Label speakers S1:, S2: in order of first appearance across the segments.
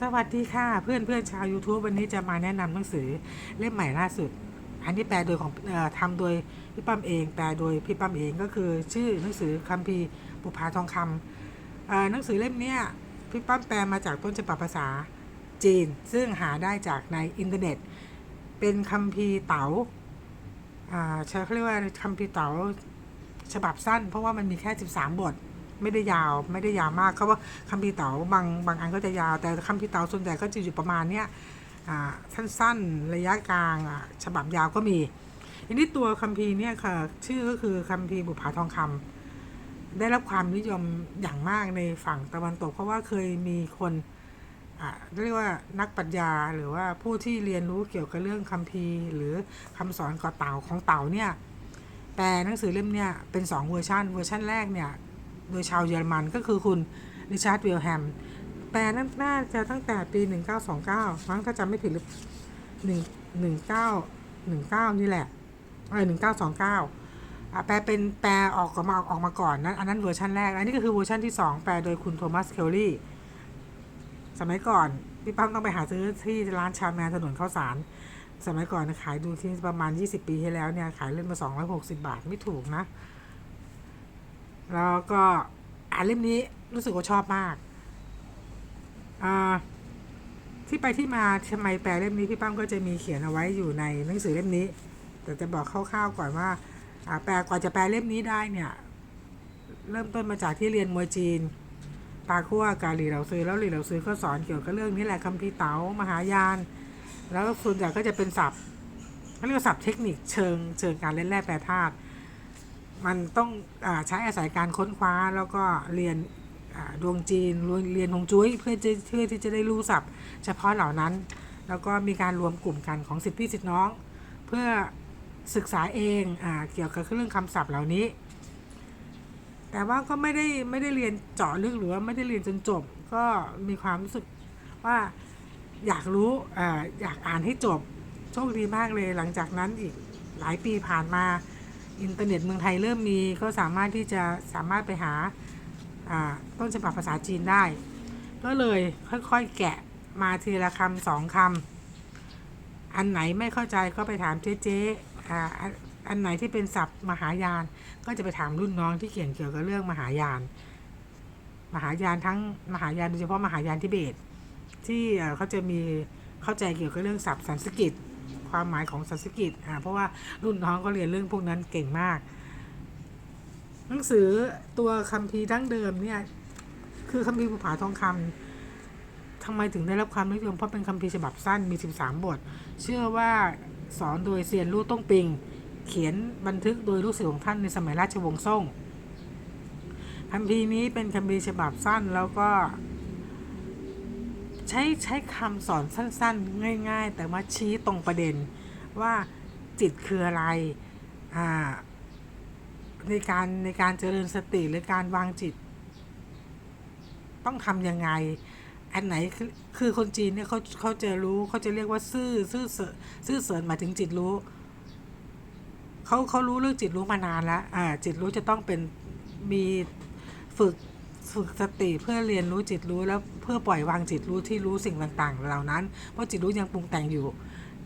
S1: สวัสดีค่ะ เพื่อนเพื่อนชาว YouTube วันนี้จะมาแนะนำหนังสือเล่มใหม่ล่าสุด อันนี้แปลโดยของอทำโดยพี่ปั้มเอง แปลโดยพี่ปั้มเองก็คือ ชื่อหนังสือคัมภีร์บุพาทองคำหนังสือเล่มนี้พี่ปั้มแปลมาจากต้นฉบับภาษาจีน ซึ่งหาได้จากในอินเทอร์เน็ต เป็นคัมภีร์เต๋าอ่าใช้เขาเรียกว่าคัมภีร์เต๋าฉบับสั้น เพราะว่ามันมีแค่ 13 บท ไม่ได้ยาวไม่ได้ยาวมากเขาว่าคัมภีร์เต๋าบางบางอันก็จะยาว แต่คัมภีร์เต๋าส่วนใหญ่ก็จะอยู่ประมาณเนี้ยอ่าสั้นๆระยะกลางอะฉบับยาวก็มีอันนี้ตัวคัมภีร์เนี่ยค่ะชื่อก็คือคัมภีร์บุพาทองคำได้รับความนิยมอย่างมากในฝั่งตะวันตก เพราะว่าเคยมีคนอ่าเรียกว่านักปรัชญาหรือว่าผู้ที่เรียนรู้เกี่ยวกับเรื่องคัมภีร์ หรือคำสอนก่อเต่าของเต่าเนี่ยแปลหนังสือเล่มเนี่ยเป็นสองเวอร์ชันเวอร์ชันแรกเนี่ย โดยชาวเยอรมันก็คือคุณริชาร์ดวิลแฮมแปลนั่นน่าจะตั้งแต่ปี 1929มั้งถ้าจำไม่ผิดหรือ1 1919 นี่แหละเออ1929อะแปลเป็นแปลออกมาออกมาก่อนนั้นอันนั้นเวอร์ชันแรก อันนี้ก็คือเวอร์ชันที่ 2 แปลโดยคุณโทมัสเคลลี่สมัยก่อนพี่ปั้มต้องไปหาซื้อที่ร้านชาแมนถนนข้าวสาร สมัยก่อนขายดูที่ประมาณ 20 ปีที่แล้วเนี่ย ขายเล่มมา 260 บาทไม่ถูกนะ แล้วก็อ่านเล่มนี้รู้สึกว่าชอบมากอ่าที่ไปที่มาทำไมแปลเล่มนี้พี่ปั้มก็จะมีเขียนเอาไว้อยู่ในหนังสือเล่มนี้ แต่จะบอกคร่าวๆก่อนว่าอ่าแปลกว่าจะแปลเล่มนี้ได้เนี่ย เริ่มต้นมาจากที่เรียนมวยจีนปาคั่วกาหลีเหลาซื้อแล้วหลีเหลาซื้อก็สอนเกี่ยวกับเรื่องนี้แหละคัมภีร์เต๋ามหายาน แล้วส่วนใหญ่ก็จะเป็นศัพท์เขาเรียกว่าศัพท์เทคนิคเชิงเชิงการเล่นแร่แปรธาตุ มันต้องอใช้อาศัยการค้นคว้าแล้วก็เรียนดวงจีนเรียนฮวงจุ้ยเพื่อจะเพื่อที่จะได้รู้ศัพท์ เฉพาะเหล่านั้น แล้วก็มีการรวมกลุ่มกันของสิทธิพี่สิทธิน้อง เพื่อศึกษาเองอเกี่ยวกับเรื่องคำศัพท์เหล่านี้ แต่ว่าก็ไม่ได้ไม่ได้เรียนเจาะลึกหรือว่าไม่ได้เรียนจนจบ ก็มีความรู้สึกว่าอยากรู้ออยากอ่านให้จบโชคดีมากเลยหลังจากนั้นอีกหลายปีผ่านมา อินเทอร์เน็ตเมืองไทยเริ่มมีก็สามารถที่จะสามารถไปหาต้นฉบับภาษาจีนได้ ก็เลยค่อยๆแกะมาทีละคำสองคำอันไหนไม่เข้าใจก็ไปถามเจ๊เจ๊อันไหนที่เป็นศัพท์มหายาน ก็จะไปถามรุ่นน้องที่เขียนเกี่ยวกับเรื่องมหายาน มหายานทั้งมหายานโดยเฉพาะมหายานทิเบต ที่เอ่อเขาจะมีเข้าใจเกี่ยวกับเรื่องศัพท์สันสกฤต ความหมายของสันสกฤตอ่าเพราะว่ารุ่นน้องก็เรียนเรื่องพวกนั้นเก่งมาก หนังสือตัวคัมภีร์ดั้งเดิมเนี่ยคือคัมภีร์ภูผาทองคำทำไมถึงได้รับความนิยมเพราะเป็นคัมภีร์ฉบับสั้นมี 13 บท เชื่อว่าสอนโดยเซียนลู่ต้งปิง เขียนบันทึกโดยลูกศิษย์ของท่านในสมัยราชวงศ์ซ่งคัมภีร์นี้เป็นคัมภีร์ฉบับสั้นแล้วก็ ใช้ใช้คำสอนสั้นๆ ง่าย ๆ แต่ว่าชี้ตรงประเด็นว่าจิตคืออะไรอ่าในการในการเจริญสติหรือการวางจิต ต้องทำยังไง อันไหนคือคือคนจีนเนี่ยเขาเขาจะรู้เขาจะเรียกว่าซื่อซื่อเสอซื่อเสริญหมายถึงจิตรู้เขาเขารู้เรื่องจิตรู้มานานแล้วอ่าจิตรู้จะต้องเป็นมีฝึก ฝึกสติเพื่อเรียนรู้จิตรู้แล้วเพื่อปล่อยวางจิตรู้ที่รู้สิ่งต่างๆ เหล่านั้น เพราะจิตรู้ยังปรุงแต่งอยู่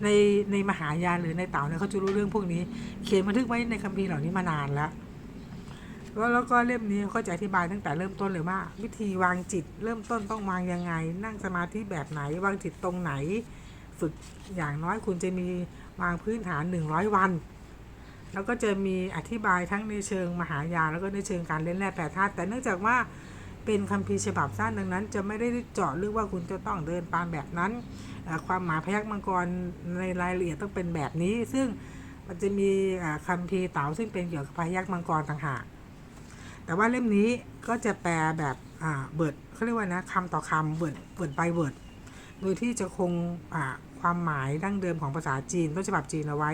S1: ในในมหายานหรือในเต่าเนี่ยเขาจะรู้เรื่องพวกนี้ เขียนบันทึกไว้ในคัมภีร์เหล่านี้มานานแล้วแล้วแล้วก็เล่มนี้เขาจะอธิบายตั้งแต่เริ่มต้นเลยว่า วิธีวางจิตเริ่มต้นต้องวางยังไง นั่งสมาธิแบบไหน วางจิตตรงไหน ฝึกอย่างน้อยคุณจะมีวางพื้นฐาน 100 วัน แล้วก็จะมีอธิบายทั้งในเชิงมหายานแล้วก็ในเชิงการเล่นแร่แปรธาตุแต่เนื่องจากว่า เป็นคัมภีร์ฉบับสั้นดังนั้น จะไม่ได้เจาะลึกว่าคุณจะต้องเดินตามแบบนั้น ความหมายพยัคฆ์มังกรในรายละเอียดต้องเป็นแบบนี้ ซึ่งมันจะมีคัมภีร์เต๋าซึ่งเป็นเกี่ยวกับพยัคฆ์มังกรต่างหากแต่ว่าเล่มนี้ก็จะแปลแบบเบิดเขาเรียกว่านะคำต่อคำเบิดเบิดไปเบิดโดยที่จะคงความหมายดั้งเดิมของภาษาจีนต้นฉบับจีนเอาไว้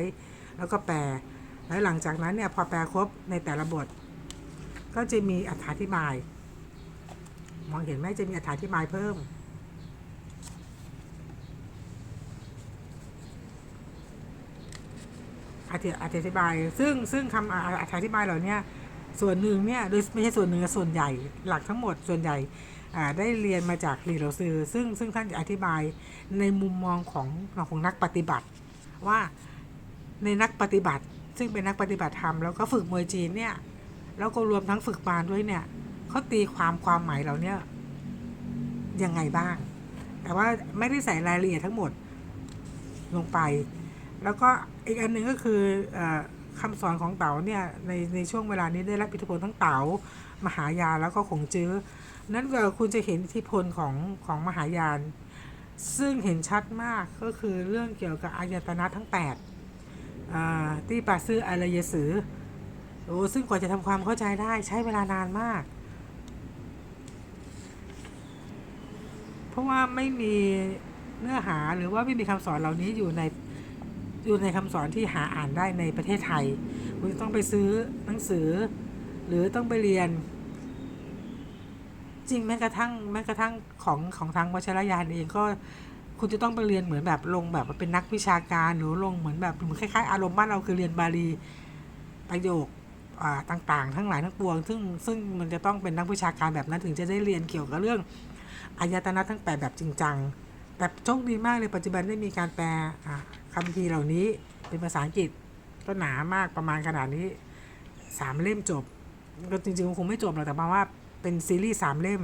S1: แล้วก็แปล แล้วหลังจากนั้นเนี่ยพอแปลครบในแต่ละบท ก็จะมีอธิบาย มองเห็นไหมจะมีอธิบายเพิ่ม อธิอธิบาย ซึ่งซึ่งคำอธิบายเหล่านี้ส่วนหนึ่งเนี่ยโดยไม่ใช่ส่วนหนึ่งส่วนใหญ่หลักทั้งหมดส่วนใหญ่ได้เรียนมาจากหลีเหลาซือซึ่งซึ่งท่านจะอธิบายในมุมมองของของนักปฏิบัติ ว่าในนักปฏิบัติ ซึ่งเป็นนักปฏิบัติธรรมแล้วก็ฝึกมวยจีนเนี่ยแล้วก็รวมทั้งฝึกปานด้วยเนี่ย เขาตีความความหมายเราเนี่ยยังไงบ้าง แต่ว่าไม่ได้ใส่รายละเอียดทั้งหมดลงไป แล้วก็อีกอันหนึ่งก็คืออคำสอนของเต๋าเนี่ยในในช่วงเวลานี้ได้รับอิทธิพลทั้งเต๋ามหายานแล้วก็ขงจื้อ นั้นก็คุณจะเห็นอิทธิพลของของมหายาน ซึ่งเห็นชัดมากก็คือเรื่องเกี่ยวกับอายตนะทั้ง8ที่ปาซื่ออารยสือโอ้ซึ่งกว่าจะทำความเข้าใจได้ใช้เวลานานมาก เพราะว่าไม่มีเนื้อหาหรือว่าไม่มีคำสอนเหล่านี้อยู่ในอยู่ในคำสอนที่หาอ่านได้ในประเทศไทย คุณจะต้องไปซื้อหนังสือ หรือต้องไปเรียน จริงแม้กระทั่งแม้กระทั่งของของทางวชรยานเองก็คุณจะต้องไปเรียนเหมือนแบบลงแบบเป็นนักวิชาการหรือลงเหมือนแบบเหมือนคล้ายๆอารมณ์บ้านเราคือเรียนบาลีประโยคต่างๆ ทั้งหลายทั้งปวง ซึ่งซึ่งมันจะต้องเป็นนักวิชาการแบบนั้นถึงจะได้เรียนเกี่ยวกับเรื่อง อายตนะทั้งแปดแบบจริงจังแต่โชคดีมากเลยปัจจุบันได้มีการแปลคำพีเหล่านี้เป็นภาษาอังกฤษก็หนามากประมาณขนาดนี้สามเล่มจบ ก็จริงๆคงไม่จบหรอกแต่มาว่าเป็นซีรีส์สามเล่ม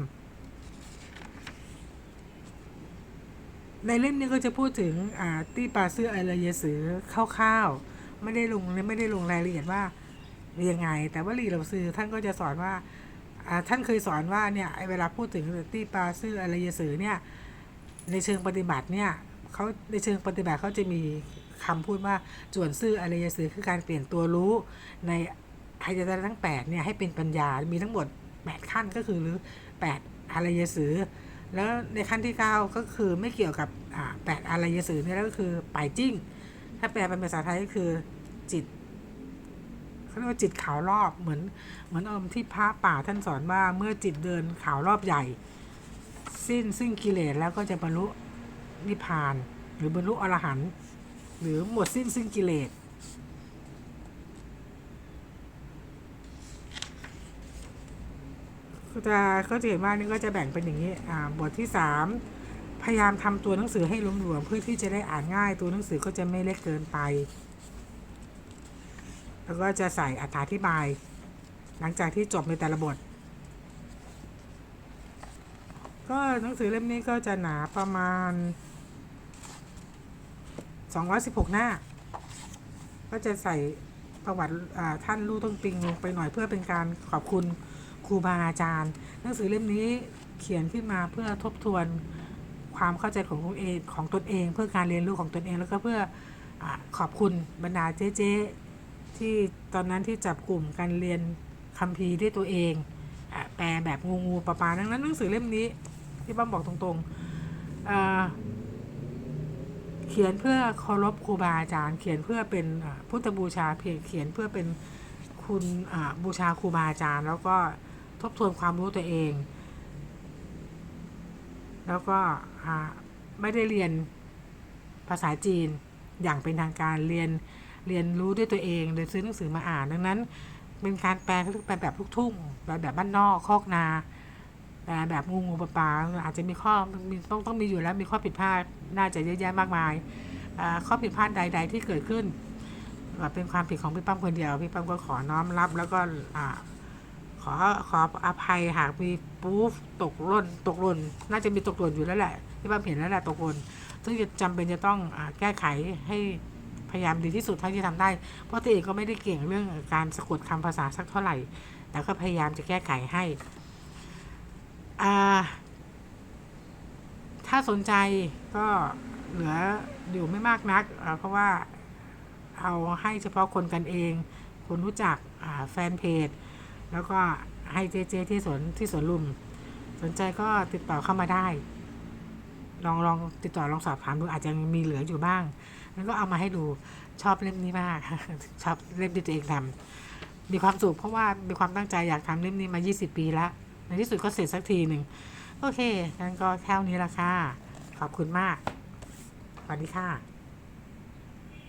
S1: ในเล่มนี้ก็จะพูดถึงตี้ปาซื่ออะไรเยสือคร่าวๆไม่ได้ลงไม่ได้ลงรายละเอียดว่ายังไง แต่ว่าหลีเหลาซือท่านก็จะสอนว่า ท่านเคยสอนว่าเนี่ยเวลาพูดถึงตี้ปาซื่ออะไรยสือเนี่ยในเชิงปฏิบัติเนี่ยเขาในเชิงปฏิบัติเขาจะมีคำพูดว่าจวนซื่ออะไรยสือคือการเปลี่ยนตัวรู้ในอายตนะทั้ง8เนี่ยให้เป็นปัญญา มีทั้งหมด 8 ขั้นก็คือหรือ8อารยสือ แล้วในขั้นที่ 9 ก็คือไม่เกี่ยวกับอ่า8อารยสือเนี่ยก็คือป่ายจิ้ง ถ้าแปลเป็นภาษาไทยก็คือจิต เขาเรียกว่าจิตขาวรอบเหมือนเหมือนอมที่พระป่าท่านสอนว่าเมื่อจิตเดินขาวรอบใหญ่ สิ้นซึ่งกิเลสแล้วก็จะบรรลุนิพพาน หรือบรรลุอรหันต์หรือหมดสิ้นซึ่งกิเลสก็จะก็จะเห็นว่านี่ก็จะแบ่งเป็นอย่างนี้อ่าบทที่สามพยายามทำตัวหนังสือให้หลวมๆเพื่อที่จะได้อ่านง่าย ตัวหนังสือก็จะไม่เล็กเกินไป แล้วก็จะใส่อธิบาย หลังจากที่จบในแต่ละบท ก็หนังสือเล่มนี้ก็จะหนาประมาณ 216 หน้า ก็จะใส่ประวัติท่านลู่ต้องปิงลงไปหน่อยเพื่อเป็นการขอบคุณครูบาอาจารย์ หนังสือเล่มนี้เขียนขึ้นมาเพื่อทบทวนความเข้าใจของตนเองของตนเอง เพื่อการเรียนรู้ของตนเองแล้วก็เพื่ออขอบคุณบรรดาเจ๊ๆ ที่ตอนนั้นที่จับกลุ่มการเรียนคัมภีร์ด้วยตัวเองอแปลแบบงูงูปลาปลาดังนั้นหนังสือเล่มนี้ที่บ้าบอกตรงๆ เขียนเพื่อเคารพครูบาอาจารย์ เขียนเพื่อเป็นพุทธบูชาเพียงเขียนเพื่อเป็นคุณบูชาครูบาอาจารย์ แล้วก็ทบทวนความรู้ตัวเอง แล้วก็ไม่ได้เรียนภาษาจีนอย่างเป็นทางการเรียน เรียนรู้ด้วยตัวเองเลยซื้อหนังสือมาอ่าน ดังนั้น เป็นการแปลแปลแบบลูกทุ่งแปลแบบบ้านนอกคอกนาแปลแบบงูงูปลาปลาอาจจะมีข้อมีต้องต้องมีอยู่แล้วมีข้อผิดพลาดน่าจะเยอะแยะมากมายข้อผิดพลาดใด ๆ ที่เกิดขึ้นเป็นความผิดของพี่ปั้มคนเดียวพี่ปั้มก็ขอน้อมรับแล้วก็ขอขออภัยหากมีปูฟตกล่นตกหล่นน่าจะมีตกหล่นอยู่แล้วแหละพี่ปั้มเห็นแล้วแหละตกหล่นซึ่งจะจำเป็นจะต้องอแก้ไขให้ พยายามดีที่สุดเท่าที่ทำได้ เพราะตัวเองก็ไม่ได้เก่งเรื่องการสะกดคำภาษาสักเท่าไหร่ แต่ก็พยายามจะแก้ไขให้อ่าถ้าสนใจก็เหลืออยู่ไม่มากนัก เพราะว่าเอาให้เฉพาะคนกันเอง คนรู้จักแฟนเพจ แล้วก็ให้เจเจที่สวนที่สวนลุม สนใจก็ติดต่อเข้ามาได้ ลองลองติดต่อลองสอบถามดูอาจจะมีเหลืออยู่บ้าง แล้วก็เอามาให้ดูชอบเล่มนี้มาก ชอบเล่มที่ตัวเองทำมีความสุขเพราะว่ามีความตั้งใจอยากทำเล่มนี้มา 20 ปีแล้วในที่สุดก็เสร็จสักทีหนึ่งโอเคงั้นก็แค่นี้ละค่ะขอบคุณมากสวัสดีค่ะ